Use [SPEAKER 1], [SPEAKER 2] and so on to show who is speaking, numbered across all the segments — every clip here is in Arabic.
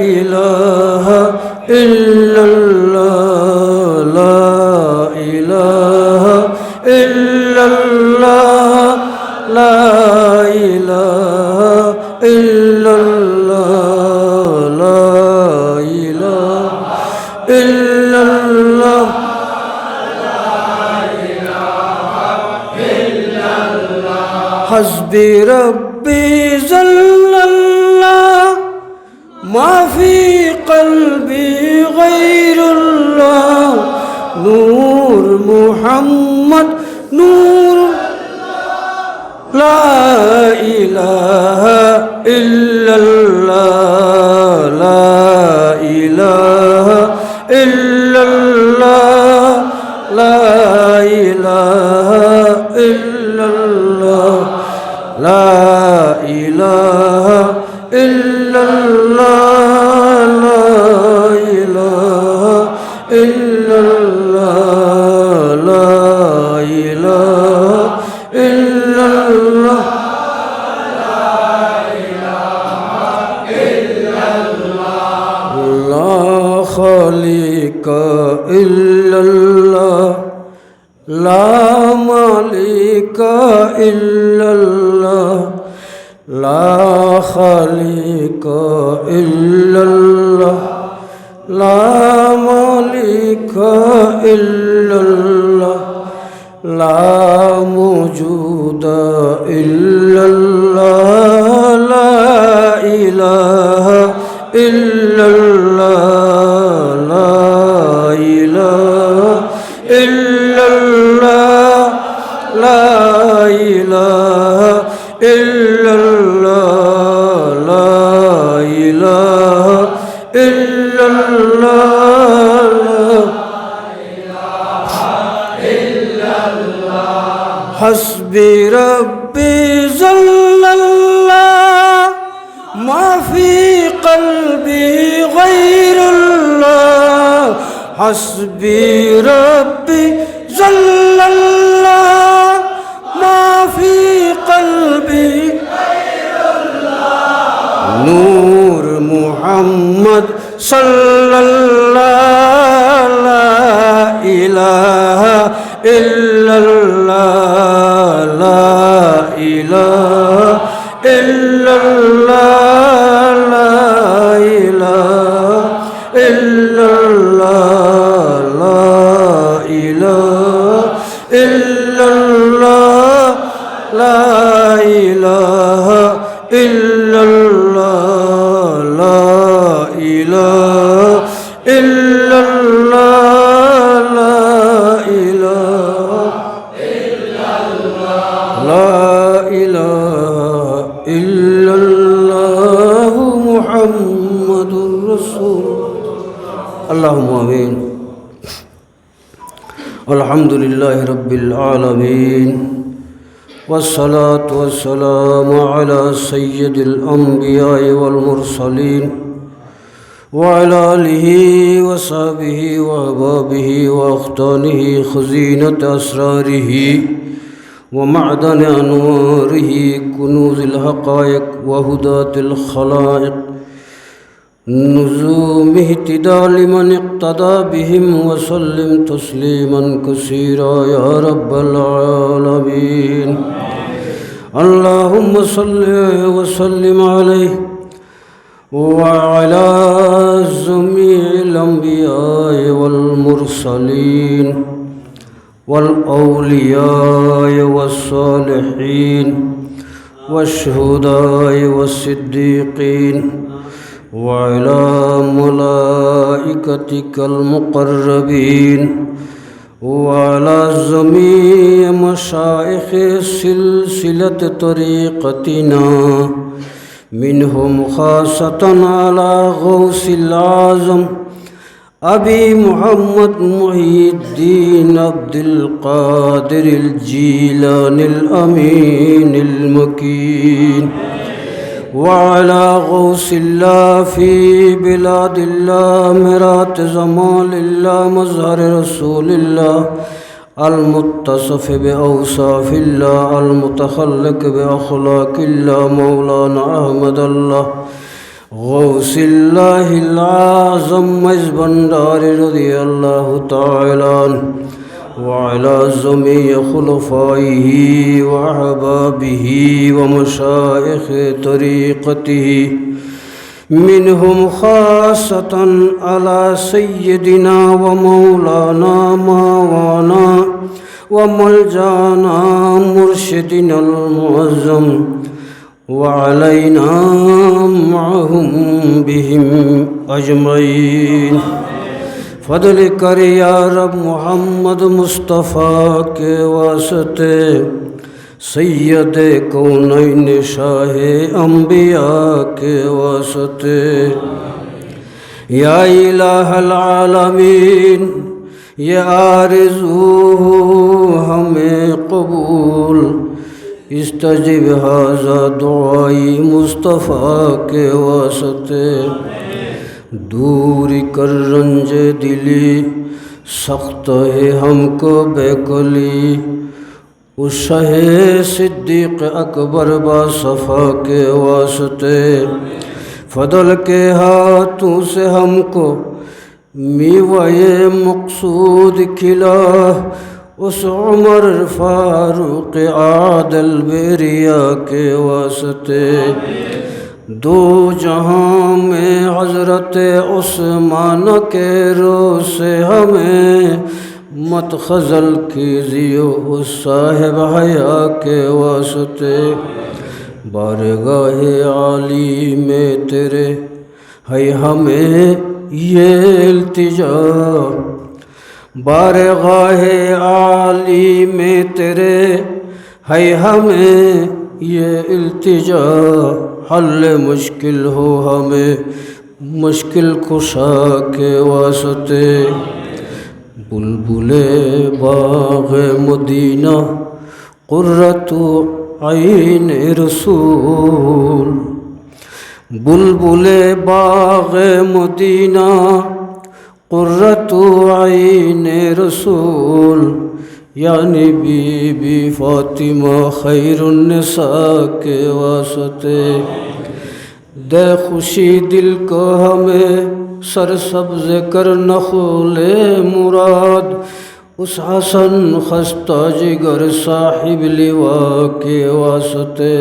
[SPEAKER 1] إله إلا الله لا إله إلا الله لا إله إلا الله لا إله إلا الله. حسبي ربي ما في قلبي غير الله. نور محمد نور لا إله আল্লাহ ইল্লাল্লাহ লা মালিকা ইল্লাল্লাহ লা মুজুদা ইল্লাল্লাহ। إله إلا الله. حسبي ربي جل الله. ما في قلبي غير الله. حسبي ربي মুহাম্মদ সাল্লাল্লাহ ইলাহা ইল্লাল্লাহ লা ইলাহা ইল্লাল্লাহ লা ইলাহা ইল্লাল্লাহ লা ইলাহা ইল্লাল্লাহ লা ইলাহা ইল্লা إله إلا الله لا إله لا إله إلا الله محمد رسول اللهم آمين. الحمد لله رب العالمين والصلاة والسلام على سيد الأنبياء والمرسلين وعلى آله وصحبه وأحبابه وأخطانه خزينة أسراره ومعدن أنواره كنوز الحقائق وهداة الخلائق نزوم اهتدى لمن اقتدى بهم وسلم تسليما كثيرا يا رب العالمين. اللهم صل وسلم عليه. وعلى جميع الأنبياء والمرسلين والأولياء والصالحين والشهداء والصديقين وعلى ملائكتك المقربين وعلى جميع مشايخ سلسلة طريقتنا منهم خاصة على غوث العظم أبي محمد محي الدين عبد القادر الجيلان الأمين المكين وعلى غوث الله في بلاد الله مرات زمان الله مظهر رسول الله المتصف بأوصاف الله المتخلق بأخلاق الله مولانا أحمد الله. غوث الله العظم مزبندار رضي الله تعالى وعلى جميع خلفائه وأحبابه ومشايخ طريقته. منهم خاصة على سيدنا ومولانا ماوانا وملجانا مرشدنا المعظم وعلينا معهم بهم أجمعين. فضل کر یا رب محمد مصطفیٰ کے واسطے سید کونین شاہ انبیاء کے واسطے۔ یا الہ العالمین، یہ آرزو ہمیں قبول۔ استجب حاضہ دعائی مصطفیٰ کے واسطے۔ دور کر رنج دلی، سخت ہے ہم کو بے کلی۔ اس صدیق اکبر با صفا کے واسطے۔ فضل کے ہاتھوں سے ہم کو میوہ مقصود کھلا۔ اس عمر فاروق عادل بیریا کے واسطے۔ دو جہاں میں حضرت عثمان کے رو سے ہمیں مت خزل کیجیو صاحب حیا کے واسطے۔ بارگاہ عالی میں تیرے ہے ہمیں یہ التجا۔ بارگاہ عالی میں تیرے ہے ہمیں یہ التجا۔ حل مشکل ہو ہمیں مشکل کشا کے واسطے۔ বুলবুলে বাঘে মদিনা, কুর্রত আইন রসুল। বুলবুলে বাঘে মদিনা, কুর্রত আইন রসুল। ইয়ানি বিবি ফাতিমা খৈরুন্নসাকে ওয়াসতে। দে খুশি দিল কো হামে سر سبز کر خول مراد اس حسن خستہ جگر صاحب لوا کے واسطے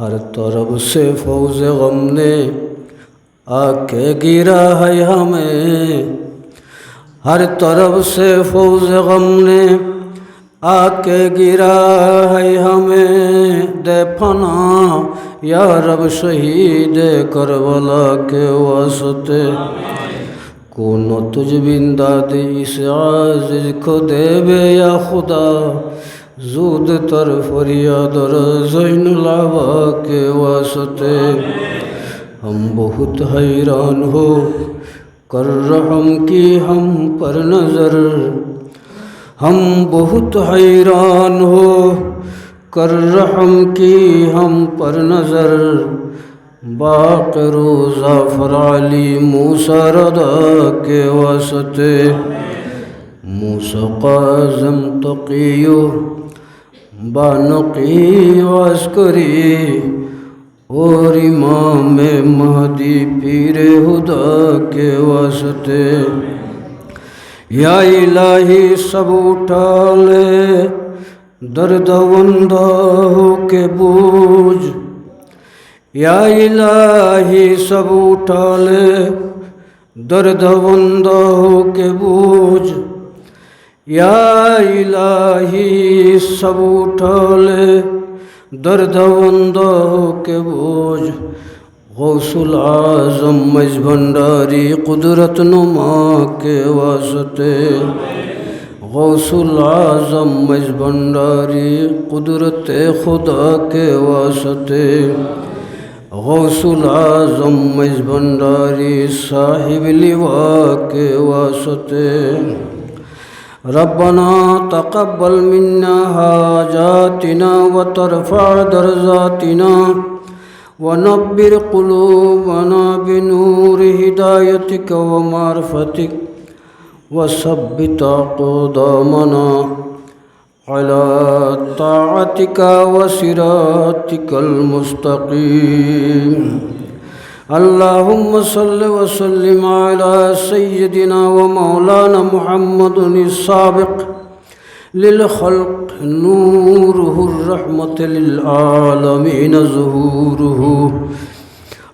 [SPEAKER 1] ہر طرف سے فوز غم نے آ کے گرا ہے ہمیں ہر طرف سے فوز غم نے آ کے گرا ہے ہمیں دے پناہ कोनो तुझ बिंदा दे इस आजिज को देवे या खुदा जूद तर फरियाद जैन लावा के वास्ते हम बहुत हैरान हो कर रहम की हम पर नज़र हम बहुत हैरान हो کر رحم کی ہم پر نظر۔ باق روزہ فرالی موسیٰ ردا کے واسطے۔ قازم تقیو بانقی واسکری اور امام مہدی پیر خدا کے واسطے۔ یا الہی سب اٹھا لے۔ درد وندہ کے بوجھ یا الہی سب اٹھا لے درد وندہ کے بوجھ یا الہی سب اٹھا لے درد وندہ کے بوجھ غوثل اعظم مجھ بھنڈاری قدرت نما کے واسطے غوث العظم مجھ بھنڈاری، قدرت خدا کے واسطے۔ غوث العظم مجھ بھنڈاری، صاحب لوا کے واسطے۔ ربنا تقبل منا حاجاتنا وترفع درجاتنا ونبر قلوبنا بنور هدايتك ومعرفتك وثبت أقدامنا على طاعتك وصراطك المستقيم. اللهم صل وسلم على سيدنا ومولانا محمد السابق للخلق نوره الرحمة للعالمين ظهوره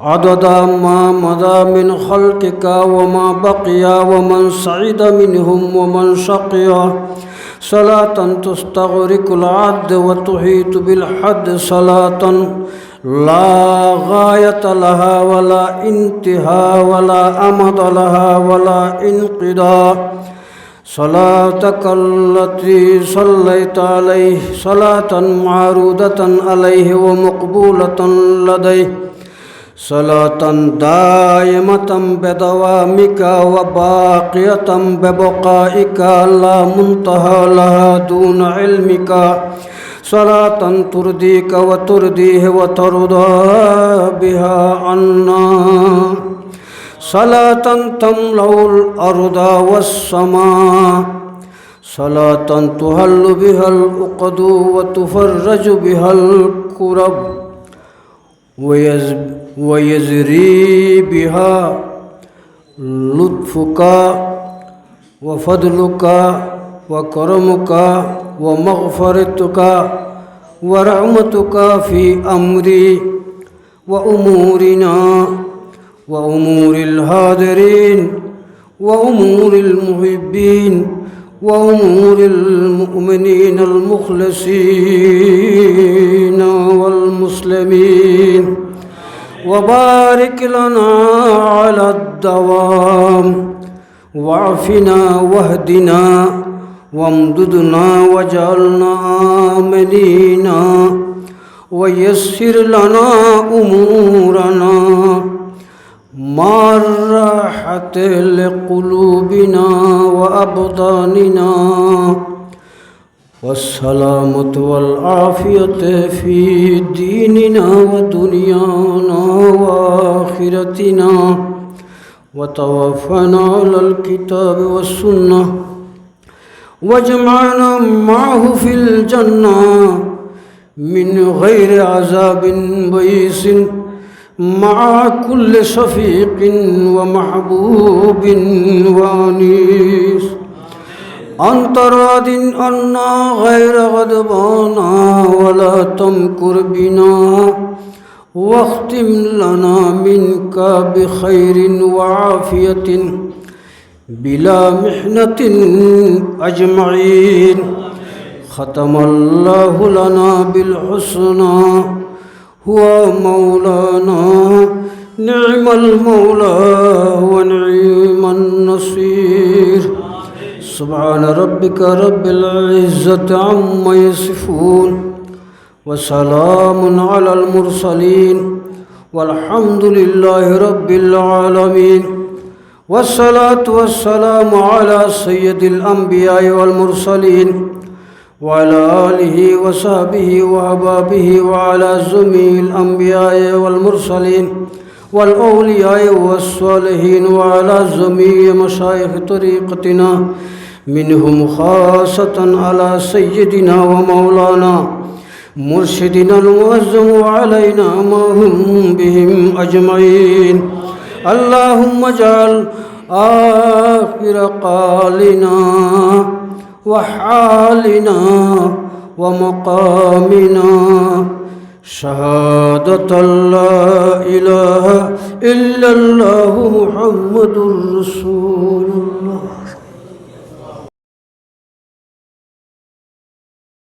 [SPEAKER 1] عدد ما مضى من خلقك وما بقي ومن سعد منهم ومن شقي. صلاة تستغرق العد وتحيط بالحد. صلاة لا غاية لها ولا انتهاء ولا أمد لها ولا انقضاء. صلاتك التي صليت عليه صلاة معروضة عليه ومقبولة لديه. صلاة دائمة بدوامك وباقية ببقائك لا منتهى لها دون علمك. صلاة ترضيك وترضيه وترضى بها عنا. صلاة تملأ الأرض والسماء. صلاة تهل بها العقد وتفرج بها الكرب. ويزري بها لطفك وفضلك وكرمك ومغفرتك ورحمتك في أمري وأمورنا وأمور الهادرين وأمور المحبين وأمور المؤمنين المخلصين والمسلمين. وبارك لنا على الدوام. وعفنا واهدنا وامددنا واجعلنا آمنين. ويسر لنا أمورنا. مع الراحة لقلوبنا وأبطاننا. والسلامة والعافية في ديننا ودنيانا وآخرتنا. وتوفنا على الكتاب والسنة. واجمعنا معه في الجنة. من غير عذاب بئيس. مع كل شفيق ومحبوب وأنيس. أنت راض عنا غير غضبانا ولا تمكر بنا واختم لنا منك بخير وعافية بلا محنة أجمعين ختم الله لنا بالحسنى هو مولانا نعم المولى ونعم النصير سبحان ربك رب العزة عما يصفون وسلام على المرسلين والحمد لله رب العالمين والصلاة والسلام على سيد الأنبياء والمرسلين وعلى آله وصحبه وأحبابه وعلى جميع الأنبياء والمرسلين والأولياء والصالحين وعلى جميع مشايخ طريقتنا منهم خاصة على سيدنا ومولانا مرشدنا المعظم علينا ما هم بهم أجمعين. اللهم اجعل آخر قالنا وحالنا ومقامنا شهادة لا إله إلا الله محمد رسول الله.